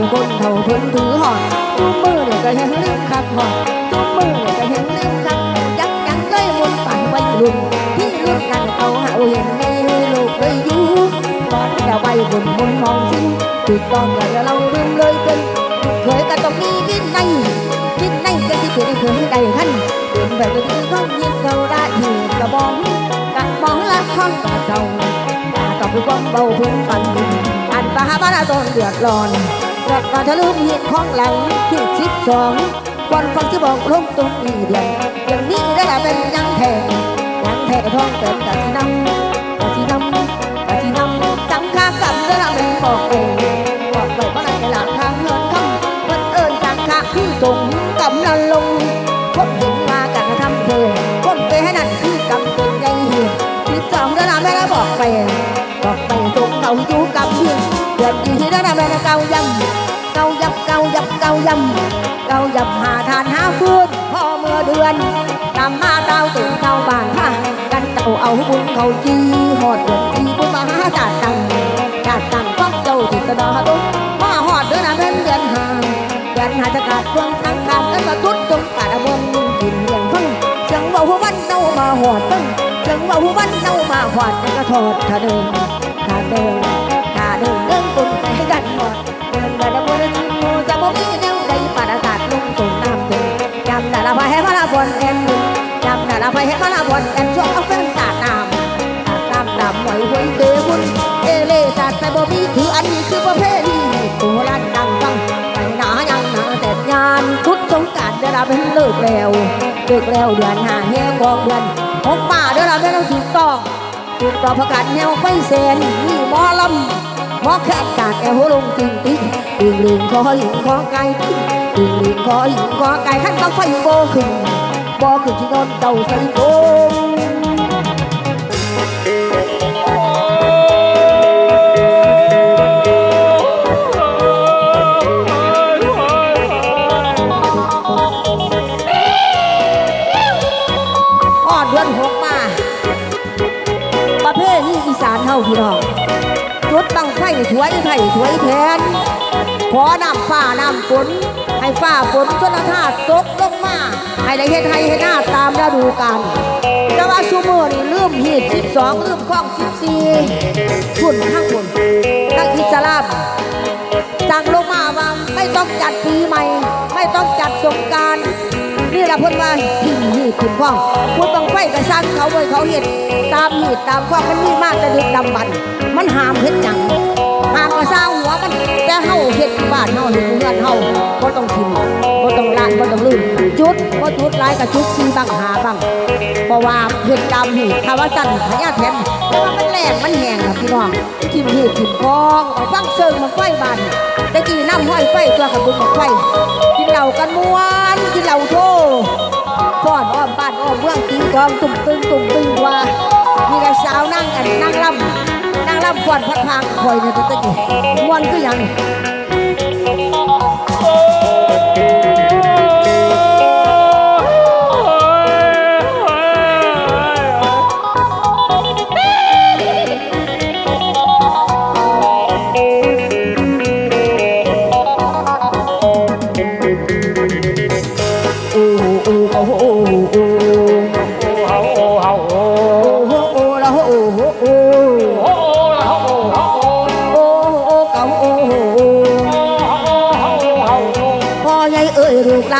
ว่าเจ้าบุญเท่าเพิ่นถือหอดทุกมือเนี่ยก็เห็นลืมคักหอดทุกมือเนี่ยก็เห็นลืมคักยักยังเลยวนไปไว้รุ่นที่รุ่นนั้นเขาหาเห็นในลูกเลยอยู่ตอนจะไปบนบนมองสิ้นติดตอนว่าเราลืมเลยเป็นเคยก็ต้องมีวินัยวินัยก็ที่เคยเคยได้ขั้นเดินแบบที่เขายิงเขาได้เหตุกระบองกัดมองละครกับเราอย่าต้องไปความเบาเพื่อนปันอันปะหาบ้านตนเดือดร้อน กิดมาทะลุเหตุของหลังที่สิบสองวันฟังที่บอกลงตรงนี้เดือนอย่างนี้ได้ละเป็นยังแทงยังแทงท้องเป็นกะทิน้ำกะทิน้ำกะทิน้ำจังค่ากับเรื่องเป็นบอกเองบอกไปว่าในหลักทางเงินคำเงินเอิญจังค่าคือส่งกำนันลงคนเห็นมากันทำเธอคนไปให้นั่นคือกำเป็นใหญ่เหี่ยที่จองแล้วนะแม่ละบอกไปบอกไปส่งเขาอยู่กับเพียงเดือ Dập thì đó là mẹ cầu dầm Cầu dập cầu dập cầu dầm Cầu dập hà thàn háo phương Ho mưa đường Làm ma tao tụng tao bàn ha Canh tàu ấu buôn cầu chi Họt đường chi của ta há chả tầng Chả tầng khóc dầu thì ta đó tốt Mà họt đứa là bên điện hà Điện hà ta cả phương tăng cảm Tất là tốt trong cả đã vương Nhìn hiền phân Chẳng vào hố văn đâu mà họt tân Chẳng vào hố văn đâu mà họt Cái thọt thả đường thả đường กันหมดเดินมาแล้วบนมูจะบ่มีแนวใดปาดอากาศลงตุนน้ำเดินจำแต่ละพายให้มาละบนแอนจำแต่ละพายให้มาละบนแอนช่วงเอาเส้นสาดน้ำตามดำไหวหวยเดบุญเอเล่จัดแต่บ่มีถืออันนี้คือประเพณีโบราณดังฟังไปหนายังหนาแต่ยานชุดสงกรารได้รับเป็นเลิกแล้วเลิกแล้วเดือนห้าแห้งกองเดือนหกป่าได้รับเป็นถูกต้องถูกต้อประกาศแนวไฟแสนนี่มอลำ หมอแค่กากแอวลงจริงติ๊กติงลิงคอหิงคอไก่ติงลิงคอหิงคอไก่ขั้นต้องไฟโบขึ้นโบขึ้นที่นอนเตาใส่โบ ถวยไข่ถวยแทน ขอน้ำฟ้าน้ำฝนให้ฟ้าฝนชนธาตุตกลงมา ให้ได้เฮ็ดให้เฮ็ดหน้าตามฤดูกาลแต่ว่าซูเมอร์นี่ลืมหีดสิบสองลืมข้องสิบสี่ฝุ่นข้างบนข้งอิสลามสั่งลงมาว่าไม่ต้องจัดปีใหม่ ไม่ต้องจัดสงการนี่แหละพิ่นว่าหินหีดหินข้องพูดบังไฟกระซังเขาไว้เขาเห็ดตามหีดตามข้องมันมีมากแต่ดึกดำบันมันหามเฮ็ดหยัง หามกระซ่างหัวมันแต่เฮาเฮ็ดที่บ้านเฮาเฮ็ดเงินเฮาบ่ต้องทิมบ่ต้องลานบ่ต้องลืมจุดบ่จุดหลายกับจุดสีบังหาบังเพราะว่าเฮ็ดตามหีดถ้าว่าสั่นพญาแถนแต่ว่ามันแรงมันแห้งครับพี่น้องทิมหีดทิมคองเอาฟังเซิงมาไฟบ้านตะกี้น้ำห้อยไฟตัวกับบุญมาไฟกินเหล้ากันม้วนกินเหล้าโทฟ้อนอ้อมบ้านอ้อมเมืองตีกองตุ่มตึงตุ่มตึงว่ามีแต่สาวนั่งกันนั่งล่ำำฟ้อนพัดพางคอยในตะกี้ม้วนก็ยัง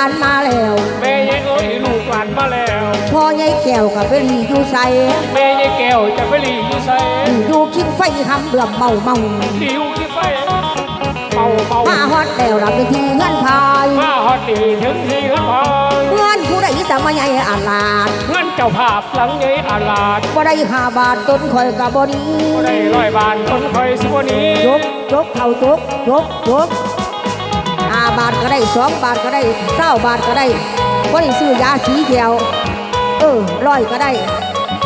านมาแล้วแม่ยายเอ้ยลูกหลานมาแล้วพ่อใหญ่แก้วกับไปรีอยู่ใส่แม่ยายแก้วจะไปหลีอยู่ใส่อยู่คิงไฟทำเดือมเมาเมาดิวที่ไฟเป่าเป่ามาฮอดแล้วรับไปทีเงินพายมาฮอดดีถึงทีกันพายเงินผู้ใดสมัยใหญ่อาลาดเงินเจ้าภาพหลังใหญ่อาลาดบ่ได้ห้าบาทต้นข่อยกับบดีบ่ได้ร้อยบาทคนคอยสิบนี้จกจกเท่าจกจกจก ห้าบาทก็ได้สองบาทก็ได้เก้าบาทก็ได้ก็ได้ซื้อยาสีเขียว เออร้อยก็ได้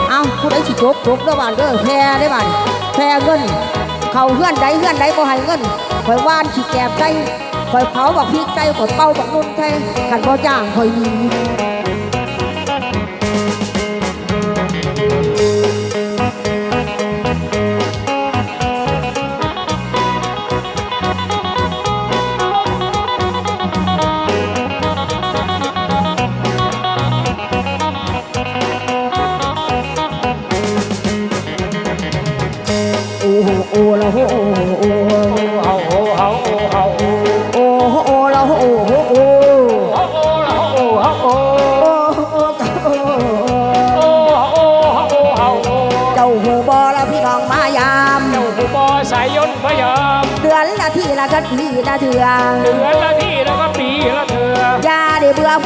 เอาผู้ใดสิจบจบได้อบาทเด้อแพรได้บาทแพรเงิน เขาเฮือนใดเฮือนใดบ่ให้เงินคอยว่านขี้แกบใจคอยเผาบักพริกใจคอยเป้าบักนุ่นใจขันบ่จ้างคอยห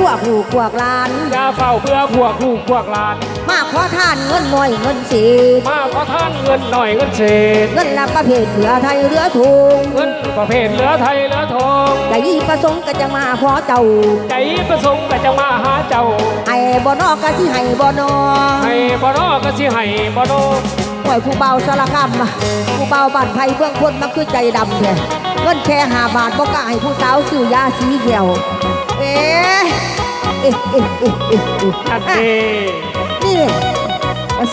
วกลูกพวกหลาน อย่าเฝ้าเพื่อพวกลูกพวกหลาน มาขอทานเงินหน่อยเงินสีมาขอท่านเงินหน่อยเงินเศษ เงินละประเภทเหลือไทยเหลือทุงเงินประเภทเหลือไทยเหลือทองใจประสงค์ก็จะมาขอเจ้าใจประสงค์ก็จะมาหาเจ้า ให้บ่นอกก็ที่ให้บ่นอให้บ่นอก็สิให้บ่นอปล่อยผู้เบาสารคามมาผู้เบาบ้านไผ่เบื้องคนมันคือใจดำเนี่ยเงินแค่หาบาทบ่กล้าให้ผู้สาวซื้อยาสีเขียว เอ๊ะเอ๊ะเอ๊ะเอ๊ะเอ๊ะเอ๊ะอันอะนี้นี่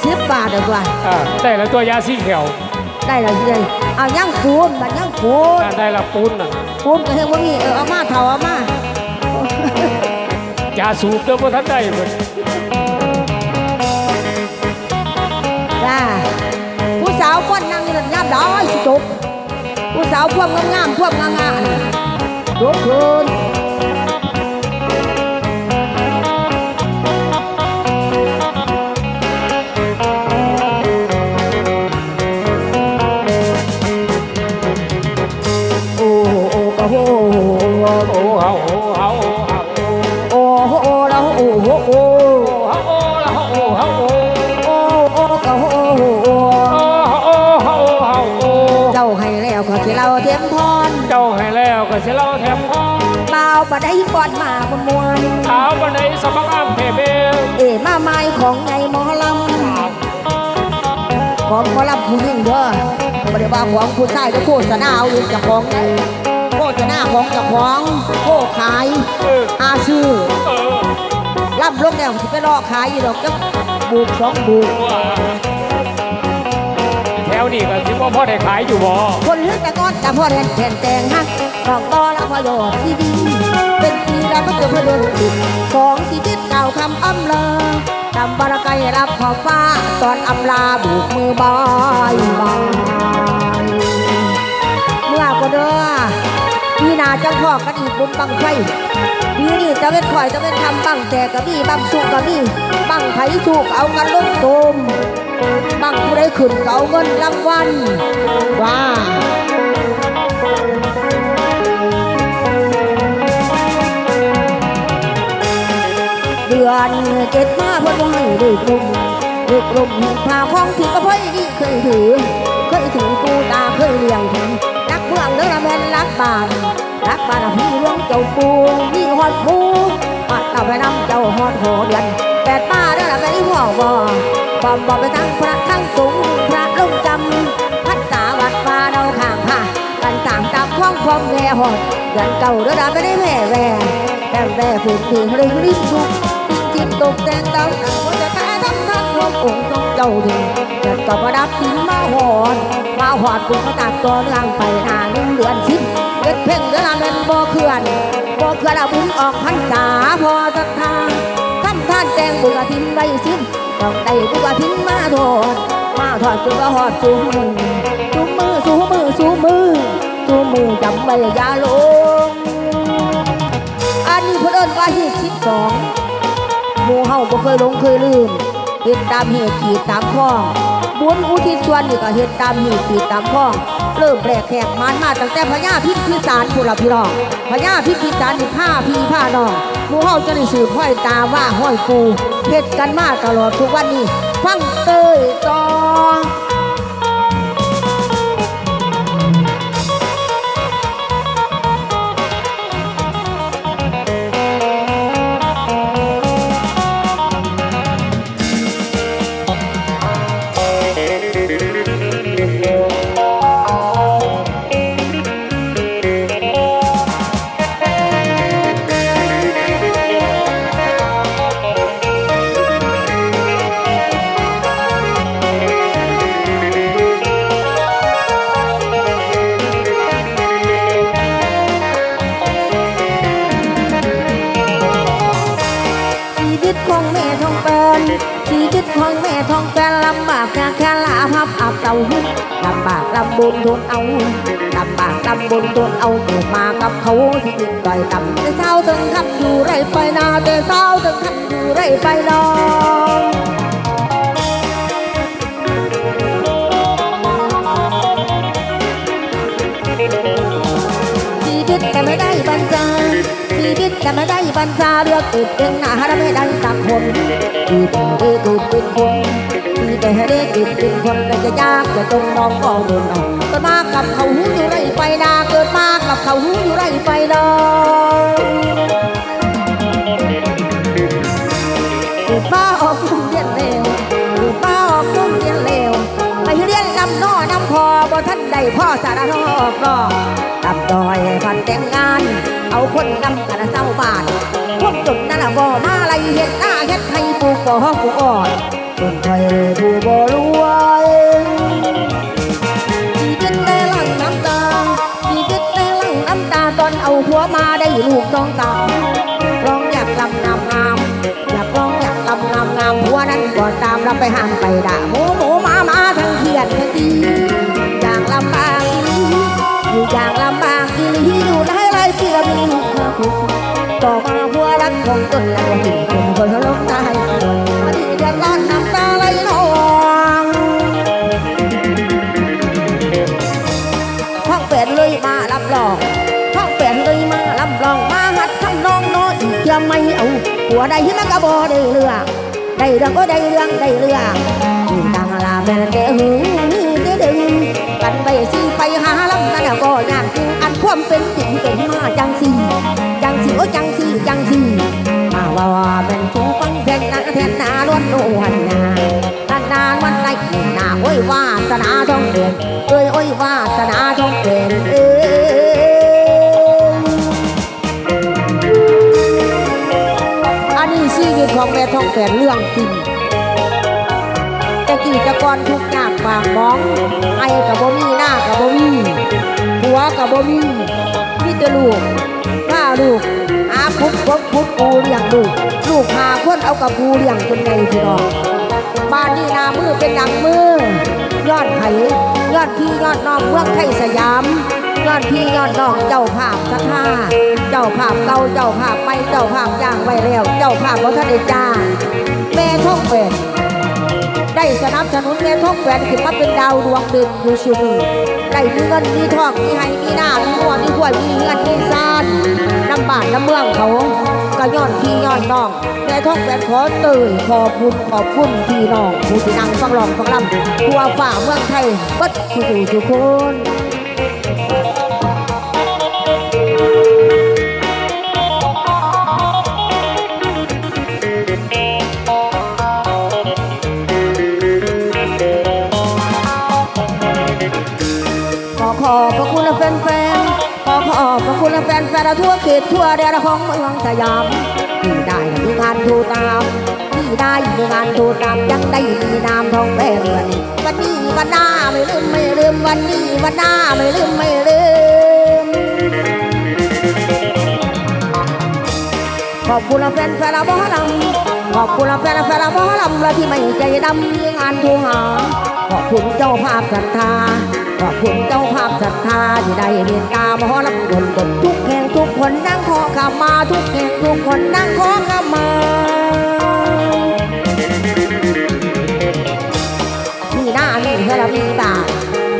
สิบบาทเดียวกันอ่าได้แล้วตัวยาสีเขียวได้แล้วเลยเอาย่างคูนบัดย่างคูนอ่าได้ละปูนน่ะคูนก็เฮงว่ามีเออเอามาเท่าเอามายาสูบเด้อบ่ทันได้เพิ่นจ้าผู้สาวคนนั่งนี่งามดอยสิจบผู้สาวพวกงามๆพวกงามๆจบคืน เฮาโอ้เฮาโอเฮาโอ้โหแล้วโอ้โหโอ้โอ้เฮาโอ้ละเฮาโอ้เฮาโอโอโอ้โหโอโอเฮาโอเฮาโอเจ้าให้แล้วก็ที่เราเทียมพรเจ้าให้แล้วก็สิเล่าแถมพอเบาปะได้ก่อนมาบนมวนเท้าบันไดสมังอาเทเบลเอ๋มาไม้ของไงหมอลำของหมอลำผู้หญิงเด้อไม่ได้ว่าของผู้ชายก็โฆษณาเอาเองจากของไง โฆษณาของจากของโฆขายเอออาซื้อเออล่ำลงแล้วสิไปรอขายอีดอกจักบูกสองบูกว่าแถวนี้ก็สิบ่พอได้ขายอยู่บ่คนเลือกแต่ก้อนแต่พอแทนแทนแตงฮักดอกตอและพอยอดที่ดี เป็นปีแล้วก็เกิดเพื่อเดินติดสองชีวิตเก่าคำอ้ำเลอทำบารไกรับขอบฟ้า ตอนอำลาบุกมือบายบายเมื่อก็เด้อ พี่นาจังพ่อกันอีกบุญบังไฟปีนี้จะเป็นข่อยจะเป็นทำบังแต่กะบี้บังสุกกะบี้บังไผสุกเอากันลงตมบังผู้ใดขึ้นก็เอาเงินรางวัลว่าเดือนเจ็ดมาเพื่อนให้ด้กลุ่มด้กลุ่มพาของที่ก็พ่อยดีเคยถือ เคยถือกูตาเคยเลี้ยงถึง มืองเด้อละแม่นรักบ้านรักบ้านอะพี่เรื่องเจ้าปูพี่ฮอดปูปัดเอาไปนำเจ้าฮอดหอเดือนแปดป้าเด้อละแม่นี่พ่อบ่บอมบอไปทั้งพระทั้งสูงพระลงจำพัดตาวัดฟ้าเดาข้างผ้ากันต่างตามข้องความแง่หอดเดือนเก่าเด้อละไม่ได้แม่แว่แก้มแว่ฝืนฝืนเลยริ้นสุกจิตตกแต่งดาวหนังว่าำทักรวมองค์ทรงเจ้าถึงเกิดกับประดับสินมาหอดมาหอดบุญตัดตัวเรื่องไปหาหนึ่งเดือนสิบเกิดเพ่งเดือนเงินบ่เคลื่อนบ่เคลื่อนเอาบุญออกพรรษาพอศรัทธาทำท่านแต่งบุญกฐินไว้สิ้นต้องได้บุญกฐินมาโทษมาถอดตัวหอดสูมือสูมือสูมือสูมือสูมือจำไว้อย่าลงอันนี้เพื่นเอนว่าหีดสิบสองหมู่เฮาบ่เคยลงเคยลืม เฮ็ดตามเหตุขีดตามข้องบุญอุทิศส่วนนี่ก็เฮ็ดตามเหตุขีดตามข้องเริ่มแปลกแขกมันมาตั้งแต่พญาพิษพิสารพุ่นละพี่น้องพญาพิษพิสารนี่ผ้าพีผ้าน้องหมู่เฮาจะได้สืบห้อยตาว่าห้อยกูเฮ็ดกันมาตลอดทุกวันนี้ฟังเตยต่อ บุญทนเอาลำบากลำบุญทนเอาเกิดมากับเขาที่ดินต่อยต่ำแต่เศร้าถึงขับอยู่ไรไปนาแต่เศร้าถึงขับอยู่ไรไปนอง ไม่ได้บรรดาเรือกติดเองหนาและไม่ได้สักคนที่นต่ได้เกิดเป็นคนที่แต่ได้เกิดเป็นคนแต่จะยากจะจนน้องก็เดินอองเกิดมากับเขาหูอยู่ไรไปนาเกิดมากับเขาหูอยู่ไรไปนา พ่อสารนอกนอตับดอยพันแต่งงาน เอาคนนำกันเศร้าบานพวกจุดนั่นน่ะบ่มาไรเห็ดหน้าเฮ็ดให้ปลูกบ่ปลูกอ่อนต้นไทยผู้บ่รวยชีวิตแต่ลังน้ำตาชีวิตแต่ลังน้ำตาตอนเอาผัวมาได้ลูกสองสาร้องอยากลำงามงามอยากร้องอยากลำงามงามผัวนั้นก็ตามเราไปห้ามไปด่าหมูหมูมามาทั้งเขียนทั้งดี ต่อมาหัวรักของตนแล้วก็ถึงคนคนลงตายมันเดือดร้อนน้ำตาไหลนองห้องเป็ดเลยมารับรองห้องเป็ดเลยมารับรองมาหัดทำนองน้อยอีกยังไม่เอาหัวใดที่มันก็บ่ได้เรื่องได้เรื่องก็ได้เรื่องได้เรื่องยู่ต่างลาแม่เด้อหึงเด้อดึงกันไปสิไปหาลำนั่นก็ยากจริงอันความเป็นจริงเป็นมาจังสี จังสีจังสีมาว่าว่าเป็นผู้ฟังแทนนาแทนนาล้วนโนวันนานนานวันไหนนาโอ้ยวาสนาท้องเด่นเอ้ยโอ้ยวาสนาท้องเด่นเอ้ยอันนี้ชีวิตของแม่ทองแฝนเรื่องจริงแต่กี่จะก่อนทุกอย่างปากมองไอ้กับบ่มีหน้ากับบ่มีหัวกับบ่มีมีแต่ลูก ลูกอาพุดพุดพุดกูเลี้ยงลูก ลูกหาคนเอากับกูเลี้ยงจนไงพี่น้องบ้านนี้นามือเป็นดังมือยอดไผ่ยอดพี่ยอดน้องเมืองไทยสยามยอดพี่ยอดน้องเจ้าภาพสัทธาเจ้าภาพเก่าเจ้าภาพใหม่เจ้าภาพย่างไว้แล้วเจ้าภาพบ่ทันได้จ้าแม่ท่องเป็ดได้สนับสนุนแม่ทองแหวนขึ้นมาเป็นดาวดวงเด่นอยู่ชูมือ ได้มีเงินมีทองมีไห้มีหน้ามีหัวมีขวยมีเงินมีซานน้ำบานน้ำเมืองเขาก็ย้อนพี่ย้อนน้องแม่ทองแหวนขอตื่นขอบุญขอบคุณพี่น้องผู้ที่นั่งฟังร้องฟังรำทั่วฝ่าเมืองไทยวัดสู่ทุกคน แฟนๆขอขอบพระคุณแฟนๆทั่วเขตทั่วแดนของเมืองสยามที่ได้มีงานทูตามที่ได้มีงานทูตามยังได้มีนามทองแม่เรือนวันนี้วันหน้าไม่ลืมไม่ลืมวันนี้วันหน้าไม่ลืมไม่ลืมขอบคุณแฟนแฟนบ่ลำขอบคุณแฟนแฟนบ่ลำและที่ไม่ใจดำมีงานทรหาขอบคุณเจ้าภาพศรัทธา ขอบคุณเจ้าภาพศรัทธาที่ได้เมตตามหอลำคนคนทุกแห่งทุกคนนั่งขอขมา ทุกแห่งทุกคนนั่งขอขมามีหน้ามีเฮระมีตา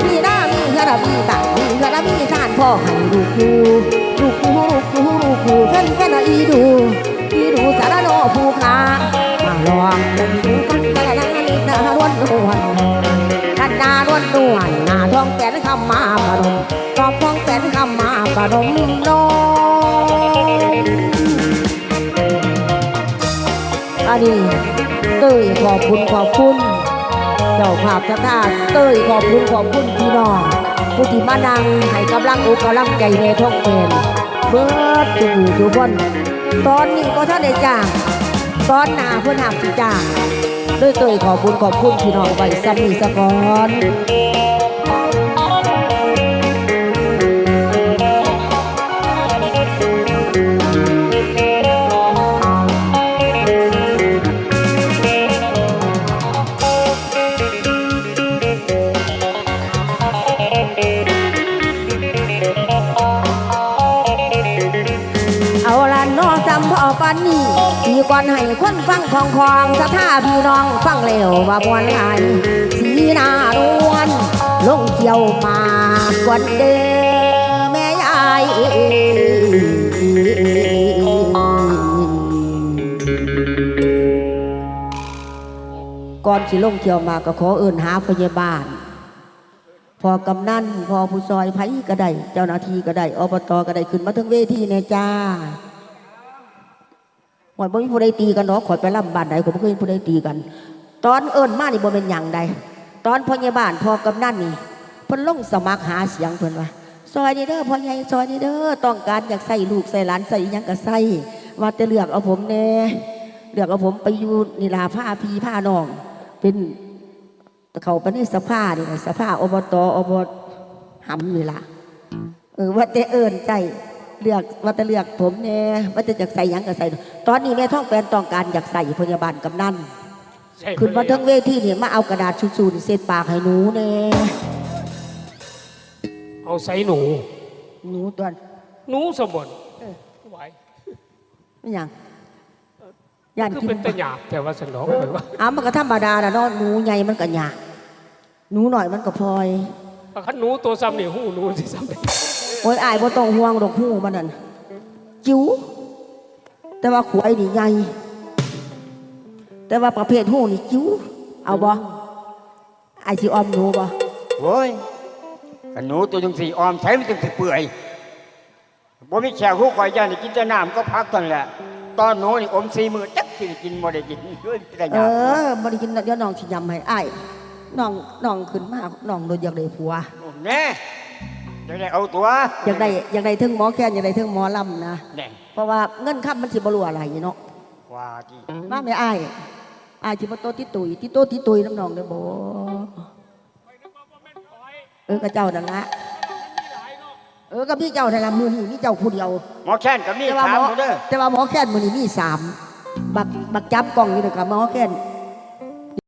มีหน้ามีเฮระมีตามีเฮระมีทานพ่อให้ลูกอยู่ลูกอยู่ลูกอยู่ลูกอยู่แฟนแฟนอีดูอีดูสารโนภูคามาลองเป็นผู้กันกันละนิดนะล้วนล้วนกันนาล้วนล้วนำมาปนมกอบท้องแก่นคำมาปนมน้องอันนี้เต้ยขอบคุณขอบคุณ เจ้าภาพสถาเต้ยขอบคุณขอบคุณพี่น้องผู้ที่มานั่งให้กำลังอกกำลังใจในท้องเป็นเบิดทุกผู้ทุกคนตอนนี้ก็ท่านได้จ้างตอนหน้าเพื่อนหามสิจ้างด้วยเต้ยขอบคุณขอบคุณพี่น้องไว้สมีสะกอน ก่อนให้คนฟังคองคองสถาพี่น้องฟังเร็วว่ามวนหลายสีหน้านวลลงเกี่ยวมากกวนเด้อแม่ยายก่อนสิลงเที่ยวมาก็ขอเอื่นหาพยาบาล พอกำนันพอผู้ซอยไผก็ได้ เจ้าหน้าที่ก็ได้อบตก็ได้ขึ้นมาทั้งเวทีแน่จ้า หมดบ่มีผู้ใดตีกันเนาะขอยไปล่ำบ้านใดผมเคยผู้ใดตีกัน ตอนเอิญมานี่บ่เป็นหยังใดตอนพยาบาลพอกำนันนี่เพิ่นลงสมัครหาเสียงเพิ่นว่าซอยนี่เด้อพ่อใหญ่ซอยนี่เด้อต้องการอยากใส่ลูกใส่หลานใส่ยังก็ใส่ว่าจะเลือกเอาผมแน่เลือกเอาผมไปอยู่นี่ลาผ้าพีผ้านอง เป็นเขาไปในสภาเนี่ล่ะสภาอบตอบหำนี่ล่ะเออว่าแต่เอิญใจ เลือกว่าแต่เลือกผมแน่ว่าแต่อยากใส่หยังก็ใส่ ตอนนี้แม่ท้องแฟนต้องการอยากใส่พยาบาลกำนันใช่ขึ้นมาทั้งเวทีเนี่ยมาเอากระดาษชูๆนี่เส้นปากให้หนูแน่เอาใส่หนู หนูตัวนั้นหนูสมบูรณ์เออไหวไม่หยังย่านคือกินเป็นตะหยาบแต่ว่าสนองไปว่าอ้ามันก็ธรรมดาน่ะเนาะหนูใหญ่มันก็หยาบหนูหน่อยมันก็พลอยคันหนูตัวซ้ำนี่หูหนูสิซ้ำนี่ โอ้ยอายบ่ต้องห่วงดอกหูมันนั่นจิ๋วแต่ว่าขวายนี่ใหญ่แต่ว่าประเภทหูนี่จิ๋วเอาบ่อายสิออมหนูบ่โอ้ยกันหนูตัวจังสีออมใช้มันจังสีเปื่อยบ่มีแขกหูก่อยย่านนี่กินแต่น้ำก็พักกันแหละ ตอนหนูนี่อมสีมือจักสิได้กินบ่ได้กินเฮ้ยแต่เอยาอบ่ได้กินเดี๋ยวน้องสิยำให้อ้ายน้องน้องขึ้นมาน้องโดนอยากได้ผัวแน่ จะได้เอาตัวอยากได้อยากได้ถึงหมอแค้นอยากได้ถึงหมอลำนะแน่เพราะว่าเงินค้ำมันสิบ่รู้อะไรเนาะว่าที่มาแม่อ้ายอ้ายสิบ่โตติตุยติโตติตุยน้ำน้องเด้อบ่เออกระเจ้านั่นละเออกับพี่เจ้านั่นละมือนี่มีเจ้าผู้เดียว หมอแค้นกับนี่แต่ว่าถามหมอเขาเด้อแต่ว่าหมอแค้นมือนี่มีสามบักบักจับกล้องอยู่เด้อกับหมอแค้น